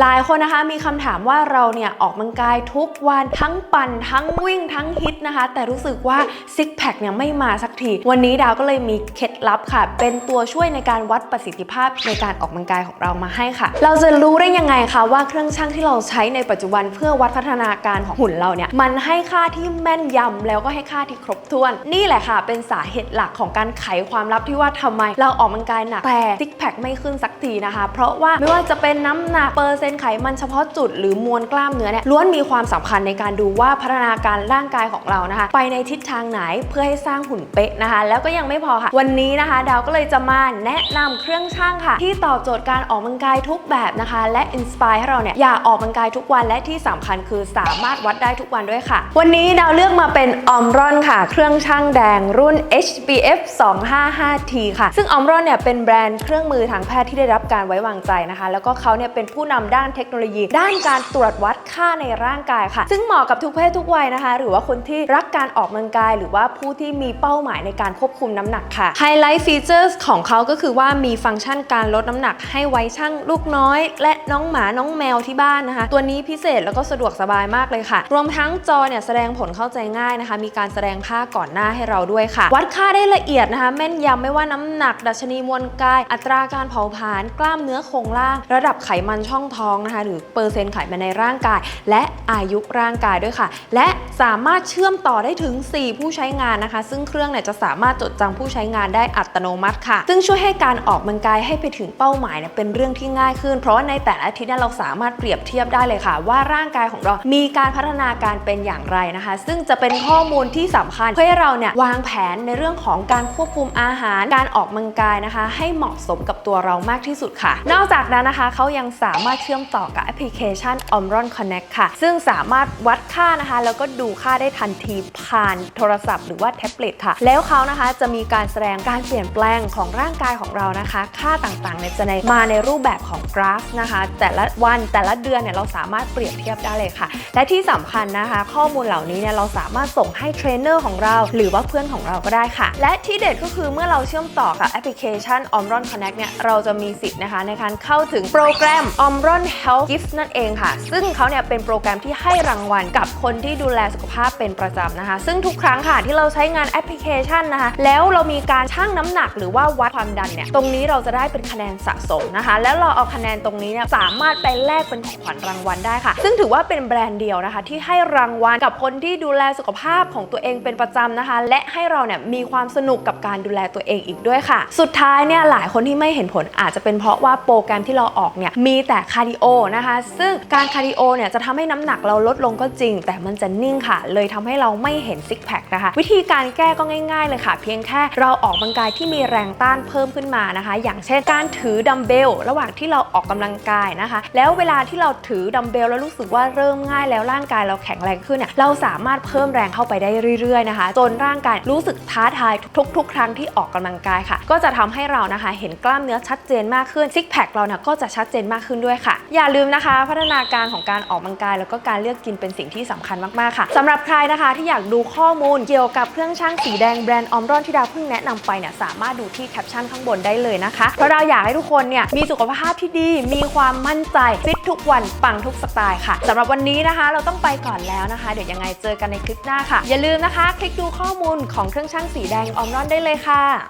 หลายคนนะคะมีคำถามว่าเราเนี่ยออกกำลังกายทุกวันทั้งปั่นทั้งวิ่งทั้งฮิตนะคะ แต่รู้สึกว่าซิกแพคเนี่ยไม่มาสักที วันนี้ดาวก็เลยมีเคล็ดลับค่ะ เป็นตัวช่วยในการวัดประสิทธิภาพในการออกกำลังกายของเรามาให้ค่ะ เราจะรู้ได้ยังไงคะว่าเครื่องชั่งที่เราใช้ในปัจจุบันเพื่อวัดพัฒนาการของหุ่นเราเนี่ยมันให้ค่าที่แม่นยำแล้วก็ให้ค่าที่ครบถ้วน นี่แหละค่ะ เป็นสาเหตุหลักของการไขความลับที่ว่าทำไม เราออกกำลังกายหนักแต่ซิกแพคไม่ขึ้นสักทีนะคะ เพราะว่าไม่ว่าจะเป็นน้ำหนักเปอร์เซ็นไขมันเฉพาะจุดหรือมวลกล้ามเนื้อเนี่ยล้วนมีความสำคัญในการดูว่าพัฒนาการร่างกายของเรานะคะ ไปในทิศทางไหนเพื่อให้สร้างหุ่นเป๊ะนะคะ แล้วก็ยังไม่พอค่ะ วันนี้นะคะ ดาวก็เลยจะมาแนะนำเครื่องช่างค่ะ ที่ตอบโจทย์การออกกำลังกายทุกแบบนะคะ และอินสปายให้เราเนี่ยอยากออกกำลังกายทุกวันและที่สำคัญคือสามารถวัดได้ทุกวันด้วยค่ะ วันนี้ดาวเลือกมาเป็นออมรอนค่ะ เครื่องช่างแดงรุ่น HBF 255T ค่ะ ซึ่งออมรอนเนี่ยเป็นแบรนด์เครื่องมือทางแพทย์ที่ได้รับการไว้วางใจนะคะ แล้วก็เขาเนี่ยเป็นผู้นำด้านเทคโนโลยี ด้านการตรวจวัดค่าในร่างกายค่ะ ซึ่งเหมาะกับทุกเพศทุกวัยนะคะ หรือว่าคนที่รักการออกกำลังกาย หรือว่าผู้ที่มีเป้าหมายในการควบคุมน้ำหนักค่ะไฮไลท์ฟีเจอร์ของเขาก็คือว่ามีฟังก์ชันการลดน้ำหนัก ให้ไว้ช่างลูกน้อย และน้องหมาน้องแมวที่บ้านนะคะ ตัวนี้พิเศษแล้วก็สะดวกสบายมากเลยค่ะ รวมทั้งจอเนี่ยแสดงผลเข้าใจง่ายนะคะ มีการแสดงค่าก่อนหน้าให้เราด้วยค่ะ วัดค่าได้ละเอียดนะคะ แม่นยำไม่ว่าน้ำหนัก ดัชนีมวลกาย อัตราการเผาผลาญกล้ามเนื้อโครงล่าง ระดับไขมันช่องท้องนะคะหรือเปอร์เซ็นต์ไขมันในร่างกาย และอายุร่างกายด้วยค่ะ และสามารถเชื่อมต่อได้ถึง 4 ผู้ใช้งานนะคะ ซึ่งเครื่องเนี่ยจะสามารถจดจำผู้ใช้งานได้อัตโนมัติค่ะ ซึ่งช่วยให้การออกกำลังกายให้ไปถึงเป้าหมายเนี่ยเป็นเรื่องที่ง่ายขึ้น เพราะว่าในแต่ละอาทิตย์เนี่ยเราสามารถเปรียบเทียบได้เลยค่ะ ว่าร่างกายของเรา มีการพัฒนาการเป็นอย่างไรนะคะ ซึ่งจะเป็นข้อมูลที่สำคัญเพื่อให้เราเนี่ยวางแผนในเรื่องของการควบคุมอาหาร การออกกำลังกายนะคะ ให้เหมาะสมกับตัวเรามากที่สุดค่ะ นอกจากนั้นนะคะเขายังสามารถเชื่อมต่อกับแอปพลิเคชัน Omron Connect ค่ะ ซึ่งสามารถวัดค่านะคะ แล้วก็ดูค่าได้ทันทีผ่านโทรศัพท์หรือว่าแท็บเล็ตค่ะ แล้วเขานะคะจะมีการแสดงการเปลี่ยนแปลงของร่างกายของเรานะคะ ค่าต่างๆเนี่ยจะในมาในรูปแบบของกราฟนะคะ แต่ละวันแต่ละเดือนเนี่ยเราสามารถเปรียบเทียบได้เลยค่ะ และที่สำคัญนะคะ ข้อมูลเหล่านี้เนี่ยเราสามารถส่งให้เทรนเนอร์ของเรา หรือว่าเพื่อนของเราก็ได้ค่ะ และที่เด็ดก็คือเมื่อเราเชื่อมต่อกับแอปพลิเคชัน Omron Connect เนี่ยเราจะมีสิทธิ์นะคะในการเข้าถึงโปรแกรม Omron Health Gift นั่นเองค่ะ ซึ่งเขาเนี่ยเป็นโปรแกรมที่ให้รางวัลกับคนที่ดูแลสุขภาพเป็นประจำนะคะ ซึ่งทุกครั้งค่ะที่เราใช้งานแอปพลิเคชันนะคะ แล้วเรามีการชั่งน้ำหนักหรือว่าวัดความดันเนี่ย ตรงนี้เราจะได้เป็นคะแนนสะสมนะคะ แล้วเราเอาคะแนนตรงนี้เนี่ยสามารถไปแลกเป็นของขวัญรางวัลได้ค่ะ ซึ่งถือว่าเป็นแบรนด์เดียวนะคะ ที่ให้รางวัลกับคนที่ดูแลสุขภาพของตัวเองเป็นประจำนะคะ และให้เราเนี่ยมีความสนุกกับการดูแลตัวเองอีกด้วยค่ะ สุดท้ายเนี่ยหลายคนที่ไม่เห็นผลอาจจะเป็นเพราะว่าโปรแกรมที่เราออกเนี่ยมีแต่คาร์ดิโอนะคะ ซึ่งการคาร์ดิโอเนี่ยจะทำให้น้ำหนักเราลดลงก็จริง แต่มันจะนิ่งค่ะ เลยทำให้เราไม่เห็นซิกแพคนะคะ วิธีการแก้ก็ง่าย ๆ เลยค่ะ เพียงแค่เราออกกำลังกายที่มีแรงต้านเพิ่มขึ้นมานะคะ อย่างเช่นการถือดัมเบลระหว่างที่เราออกกำลังกายนะคะ แล้วเวลาที่เราถือดัมเบลแล้วรู้สึกว่าเริ่มง่ายแล้วร่างกายเราแข็งแรงขึ้นเนี่ยเราสามารถเพิ่มแรงเข้าไปได้เรื่อยๆนะคะ จนร่างกายรู้สึกท้าทายทุก ๆ ครั้งที่ออกกำลังกายค่ะ ก็จะทำให้เรานะคะ เห็นกล้ามเนื้อชัดเจนมากขึ้นซิกแพคเราเนี่ยก็จะชัดเจนมากขึ้นด้วยค่ะอย่าลืมนะคะ พัฒนาการของการออกกำลังกาย แล้วก็การเลือกกินเป็นสิ่งที่สำคัญมากๆค่ะสำหรับใครนะคะที่อยากดูข้อมูลเกี่ยวกับเครื่องช่างสีแดงแบรนด์ออมรอนที่ดาวเพิ่งแนะนำไปเนี่ยสามารถดูที่แคปชั่นข้างบนได้เลยนะคะ เพราะเราอยากให้ทุกคนเนี่ยมีสุขภาพที่ดี มีความมั่นใจฟิตทุกวันปังทุกสไตล์ค่ะสำหรับวันนี้นะคะ เราต้องไปก่อนแล้วนะคะ เดี๋ยวยังไงเจอกันในคลิปหน้าค่ะ อย่าลืมนะคะ คลิกดูข้อมูลของเครื่องช่างสีแดงออมรอนได้เลยค่ะ